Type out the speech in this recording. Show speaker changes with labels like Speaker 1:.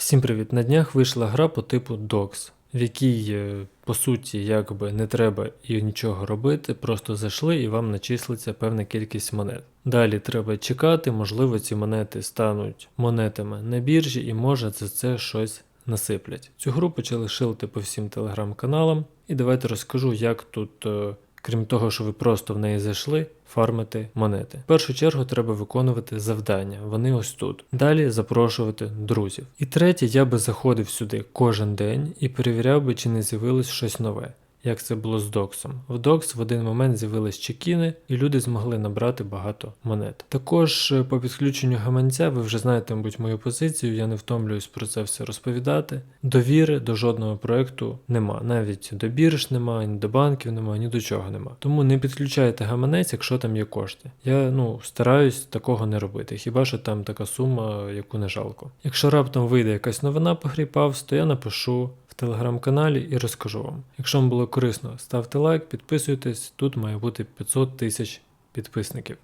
Speaker 1: Всім привіт! На днях вийшла гра по типу Dogs, в якій, е, по суті, якби не треба нічого робити, просто зайшли і вам начислиться певна кількість монет. Далі треба чекати, можливо, ці монети стануть монетами на біржі і може за це щось насиплять. Цю гру почали шилити по всім телеграм-каналам, і давайте розкажу, як тут. Крім того, що ви просто в неї зайшли, фармити монети. В першу чергу треба виконувати завдання, вони ось тут. Далі запрошувати друзів. І третє, я би заходив сюди кожен день і перевіряв би, чи не з'явилось щось нове. Як це було з Доксом. В Докс в один момент з'явились чекіни, і люди змогли набрати багато монет. Також е, по підключенню гаманця, ви вже знаєте, мабуть, мою позицію, я не втомлююсь про це все розповідати. Довіри до жодного проекту нема. Навіть до бірж нема, ні до банків нема, ні до чого нема. Тому не підключайте гаманець, якщо там є кошти. Я ну стараюсь такого не робити, хіба що там така сума, яку не жалко. Якщо раптом вийде якась новина по грі Pavs, то я напишу телеграм-каналі і розкажу вам. Якщо вам було корисно, ставте лайк, підписуйтесь, тут має бути 500 тисяч підписників.